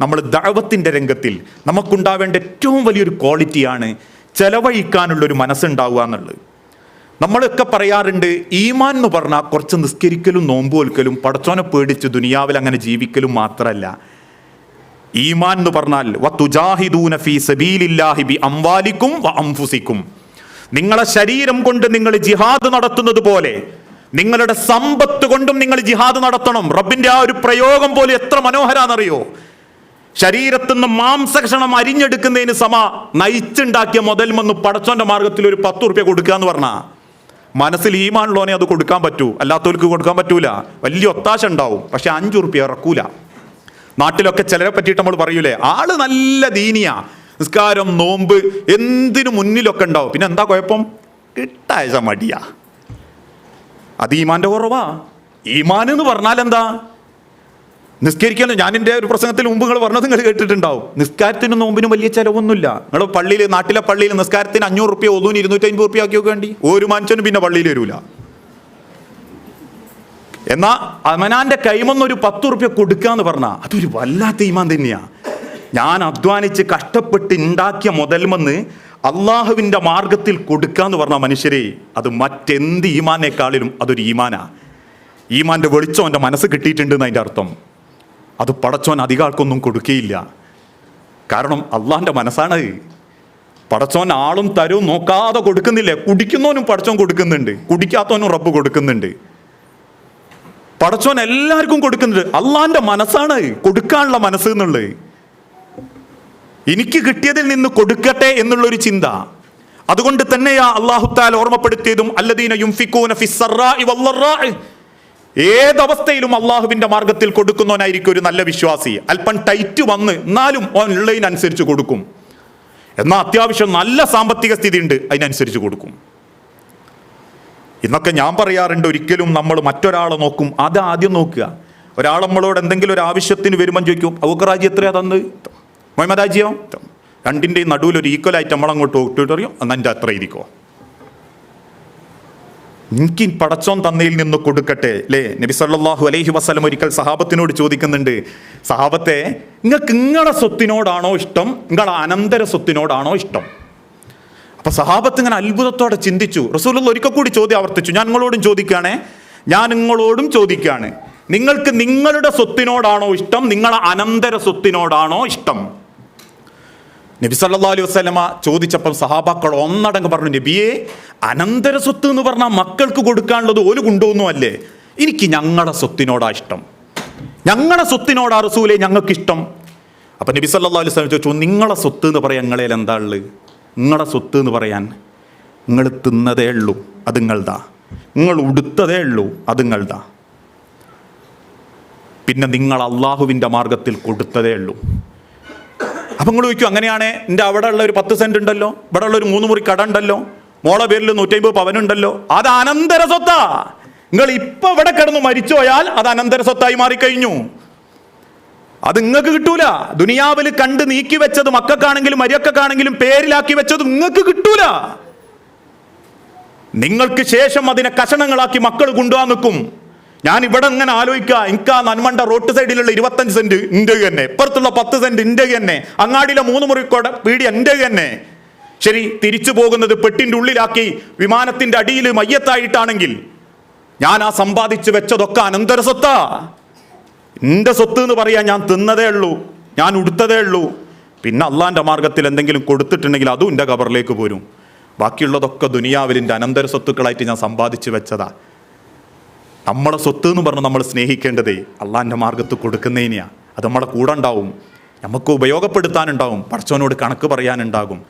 നമ്മൾ ദൈവത്തിന്റെ രംഗത്തിൽ നമുക്കുണ്ടാവേണ്ട ഏറ്റവും വലിയൊരു ക്വാളിറ്റിയാണ് ചെലവഴിക്കാനുള്ളൊരു മനസ്സുണ്ടാവുക എന്നുള്ളത്. നമ്മളൊക്കെ പറയാറുണ്ട് ഈമാൻ എന്ന് പറഞ്ഞാൽ കുറച്ച് നിസ്കരിക്കലും നോമ്പ് വെൽക്കലും പടച്ചോനെ പേടിച്ച് ദുനിയാവിൽ അങ്ങനെ ജീവിക്കലും മാത്രമല്ല. ഈമാൻ എന്ന് പറഞ്ഞാൽ ഫീ സബീലില്ലാഹി ബി അംവാലിക്കും വ അംഫുസിക്കും. നിങ്ങളെ ശരീരം കൊണ്ട് നിങ്ങൾ ജിഹാദ് നടത്തുന്നത് പോലെ നിങ്ങളുടെ സമ്പത്ത് കൊണ്ടും നിങ്ങൾ ജിഹാദ് നടത്തണം. റബ്ബിന്റെ ആ ഒരു പ്രയോഗം പോലെ എത്ര മനോഹരാന്നറിയോ? ശരീരത്തിൽ നിന്ന് മാംസക്ഷണം അരിഞ്ഞെടുക്കുന്നതിന് സമ നയിച്ചുണ്ടാക്കിയ മുതൽ വന്ന് പടച്ചോന്റെ മാർഗത്തിൽ ഒരു പത്ത് റുപ്യ കൊടുക്കുക എന്ന് പറഞ്ഞാ. മനസ്സിൽ ഈമാനുള്ളവനെ അത് കൊടുക്കാൻ പറ്റൂ. അല്ലാത്തവർക്ക് കൊടുക്കാൻ പറ്റൂല. വലിയ ഒത്താശ ഉണ്ടാവും. പക്ഷെ അഞ്ചു റുപ്യ ഇറക്കൂല. നാട്ടിലൊക്കെ ചിലരെ പറ്റിയിട്ട് നമ്മൾ പറയൂലേ ആൾ നല്ല ദീനിയാ. നിസ്കാരം നോമ്പ് എന്തിനു മുന്നിലൊക്കെ ഉണ്ടാവും. പിന്നെ എന്താ കുഴപ്പം? കിട്ടായ മടിയാ അത് ഈമാന്റെ കുറവാ. ഈമാൻ എന്ന് പറഞ്ഞാൽ എന്താ നിസ്കരിക്കാൻ ഞാൻ എന്റെ ഒരു പ്രസംഗത്തിൽ മുമ്പ് നിങ്ങൾ പറഞ്ഞത് നിങ്ങൾ കേട്ടിട്ടുണ്ടാവും. നിസ്കാരത്തിനും നോമ്പിനും വലിയ ചിലവൊന്നുമില്ല. നിങ്ങൾ പള്ളിയിൽ നാട്ടിലെ പള്ളിയിൽ നിസ്കാരത്തിന് അഞ്ഞൂറ് റുപ്യ ഒന്നും ഇരുന്നൂറ്റി അമ്പത് റുപ്യ ആക്കി വെക്കേണ്ടി ഒരു മനുഷ്യനും പിന്നെ പള്ളിയിൽ വരൂല. എന്നാ അവനാന്റെ കൈമൊന്നൊരു പത്ത് റുപ്യ കൊടുക്കാന്ന് പറഞ്ഞാൽ അതൊരു വല്ലാത്ത ഈമാൻ തന്നെയാ. ഞാൻ അധ്വാനിച്ച് കഷ്ടപ്പെട്ട് ഉണ്ടാക്കിയ മുതൽമെന്ന് അള്ളാഹുവിന്റെ മാർഗത്തിൽ കൊടുക്കാന്ന് പറഞ്ഞ മനുഷ്യരെ അത് മറ്റെന്ത് ഈമാനേക്കാളിലും അതൊരു ഈമാനാ. ഈമാന്റെ വെളിച്ചം എന്റെ മനസ്സ് കിട്ടിയിട്ടുണ്ട് അതിന്റെ അർത്ഥം. അത് പടച്ചോൻ അധികാർക്കൊന്നും കൊടുക്കുകയില്ല കാരണം അള്ളാഹിന്റെ മനസ്സാണ് പടച്ചോൻ ആളും തരും നോക്കാതെ കൊടുക്കുന്നില്ലേ? കുടിക്കുന്നവനും പടച്ചോൻ കൊടുക്കുന്നുണ്ട്. കുടിക്കാത്തവനും റബ്ബ് കൊടുക്കുന്നുണ്ട്. പടച്ചോൻ എല്ലാവർക്കും കൊടുക്കുന്നുണ്ട്. അള്ളാഹിന്റെ മനസ്സാണ് കൊടുക്കാനുള്ള മനസ്സ് എന്നുള്ളത്. എനിക്ക് കിട്ടിയതിൽ നിന്ന് കൊടുക്കട്ടെ എന്നുള്ളൊരു ചിന്ത. അതുകൊണ്ട് തന്നെയാ അള്ളാഹുത്താൽ ഓർമ്മപ്പെടുത്തിയതും അല്ലദീന യുംഫിക്കൂന ഫിസ്സറാഇ വല്ലറാഇ ഏതവസ്ഥയിലും അള്ളാഹുവിന്റെ മാർഗത്തിൽ കൊടുക്കുന്നവനായിരിക്കും ഒരു നല്ല വിശ്വാസി. അല്പം ടൈറ്റ് വന്ന് എന്നാലും ഓൺലൈൻ ഉള്ളതിനനുസരിച്ച് കൊടുക്കും. എന്നാൽ അത്യാവശ്യം നല്ല സാമ്പത്തിക സ്ഥിതി ഉണ്ട് അതിനനുസരിച്ച് കൊടുക്കും. ഇന്നൊക്കെ ഞാൻ പറയാറുണ്ട് ഒരിക്കലും നമ്മൾ മറ്റൊരാളെ നോക്കും. അത് ആദ്യം നോക്കുക. ഒരാൾ നമ്മളോട് എന്തെങ്കിലും ഒരു ആവശ്യത്തിന് വരുമ്പോൾ ചോദിക്കും അവക്കറാജി എത്രയാ തന്ന്? മൊഹമ്മദാജിയോ രണ്ടിന്റെയും നടുവിൽ ഒരു ഈക്വൽ ആയിട്ട് നമ്മളങ്ങോട്ട് ഇട്ടിട്ട് അറിയോ എന്നാൽ എന്റെ അത്ര ഇരിക്കോ എനിക്ക് പടച്ചോൻ തന്നയിൽ നിന്ന് കൊടുക്കട്ടെ അല്ലേ നബി സല്ലാഹു അലൈഹി വസ്ലം ഒരിക്കൽ സഹാബത്തിനോട് ചോദിക്കുന്നുണ്ട് സഹാബത്തെ നിങ്ങൾക്ക് നിങ്ങളുടെ സ്വത്തിനോടാണോ ഇഷ്ടം? നിങ്ങളുടെ അനന്തര സ്വത്തിനോടാണോ ഇഷ്ടം? അപ്പൊ സഹാബത്ത് ഇങ്ങനെ അത്ഭുതത്തോടെ ചിന്തിച്ചു. റസൂലുള്ള ഒരിക്കൽ കൂടി ചോദ്യം ആവർത്തിച്ചു. ഞാൻ നിങ്ങളോടും ചോദിക്കുകയാണേ ഞാൻ നിങ്ങളോടും ചോദിക്കുകയാണ് നിങ്ങൾക്ക് നിങ്ങളുടെ സ്വത്തിനോടാണോ ഇഷ്ടം? നിങ്ങളെ അനന്തര സ്വത്തിനോടാണോ ഇഷ്ടം? നബി സല്ലല്ലാഹു അലൈഹി വസല്ലമ ചോദിച്ചപ്പം സഹാബാക്കൾ ഒന്നടങ്ക് പറഞ്ഞു നബിയെ അനന്തര സ്വത്ത് എന്ന് പറഞ്ഞാൽ മക്കൾക്ക് കൊടുക്കാനുള്ളത് ഒരു കൊണ്ടുവന്നു അല്ലേ? എനിക്ക് ഞങ്ങളുടെ സ്വത്തിനോടാ ഇഷ്ടം. ഞങ്ങളുടെ സ്വത്തിനോടാ റസൂലെ ഞങ്ങൾക്ക് ഇഷ്ടം. അപ്പം നബി സല്ലാ അലൈഹി വസ്ലം ചോദിച്ചു നിങ്ങളെ സ്വത്ത് എന്ന് പറയാൻ നിങ്ങളേൽ എന്താ ഉള്ളത്? നിങ്ങളുടെ സ്വത്ത് എന്ന് പറയാൻ നിങ്ങൾ തിന്നതേ ഉള്ളൂ അത് നിങ്ങളതാ നിങ്ങൾ ഉടുത്തതേ ഉള്ളൂ അത് നിങ്ങളതാ പിന്നെ നിങ്ങൾ അള്ളാഹുവിന്റെ മാർഗത്തിൽ കൊടുത്തതേ ഉള്ളൂ. അപ്പം നിങ്ങൾ ചോദിക്കും അങ്ങനെയാണ് എന്റെ അവിടെ ഉള്ള ഒരു പത്ത് സെന്റ് ഉണ്ടല്ലോ ഇവിടെ ഉള്ള ഒരു മൂന്ന് മുറി കട ഉണ്ടല്ലോ മോളെ പേരിൽ നൂറ്റമ്പത് പവനുണ്ടല്ലോ അത് അനന്തര സ്വത്താ. നിങ്ങൾ ഇപ്പം ഇവിടെ കിടന്ന് മരിച്ചു പോയാൽ അത് അനന്തര സ്വത്തായി മാറിക്കഴിഞ്ഞു. അത് നിങ്ങൾക്ക് കിട്ടൂല. ദുനിയാവിൽ കണ്ട് നീക്കി വെച്ചത് മക്കൾക്കാണെങ്കിലും മരിയക്കാണെങ്കിലും പേരിലാക്കി വെച്ചത് നിങ്ങൾക്ക് കിട്ടൂല. നിങ്ങൾക്ക് ശേഷം അതിനെ കഷണങ്ങളാക്കി മക്കൾ കൊണ്ടുപോകാൻ നിൽക്കും. ഞാൻ ഇവിടെ ഇങ്ങനെ ആലോചിക്കുക. എനിക്ക് ആ നന്മണ്ട റോഡ് സൈഡിലുള്ള ഇരുപത്തഞ്ച് സെന്റ് ഇന്റെ തന്നെ. ഇപ്പുറത്തുള്ള പത്ത് സെന്റ് ഇന്റെ തന്നെ. അങ്ങാടിയിലെ മൂന്ന് മുറി കൊട പീടി എന്റെ തന്നെ. ശരി തിരിച്ചു പോകുന്നത് പെട്ടിന്റെ ഉള്ളിലാക്കി വിമാനത്തിന്റെ അടിയിൽ മയ്യത്തായിട്ടാണെങ്കിൽ ഞാൻ ആ സമ്പാദിച്ചു വെച്ചതൊക്കെ അനന്തര സ്വത്താ. എന്റെ സ്വത്ത് എന്ന് പറയാൻ ഞാൻ തിന്നതേ ഉള്ളൂ. ഞാൻ ഉടുത്തതേ ഉള്ളൂ. പിന്നെ അള്ളാന്റെ മാർഗത്തിൽ എന്തെങ്കിലും കൊടുത്തിട്ടുണ്ടെങ്കിൽ അതും എന്റെ കബറിലേക്ക് പോരും. ബാക്കിയുള്ളതൊക്കെ ദുനിയാവിലിന്റെ അനന്തര സ്വത്തുക്കളായിട്ട് ഞാൻ സമ്പാദിച്ചു വെച്ചതാ. നമ്മളെ സ്വത്ത് എന്ന് പറഞ്ഞ് നമ്മൾ സ്നേഹിക്കേണ്ടതേ അള്ളാന്റെ മാർഗത്ത് കൊടുക്കുന്നതിനെയാണ് അത് നമ്മളെ കൂടെ ഉണ്ടാവും. നമുക്ക് ഉപയോഗപ്പെടുത്താനുണ്ടാവും. പടച്ചവനോട് കണക്ക് പറയാനുണ്ടാകും.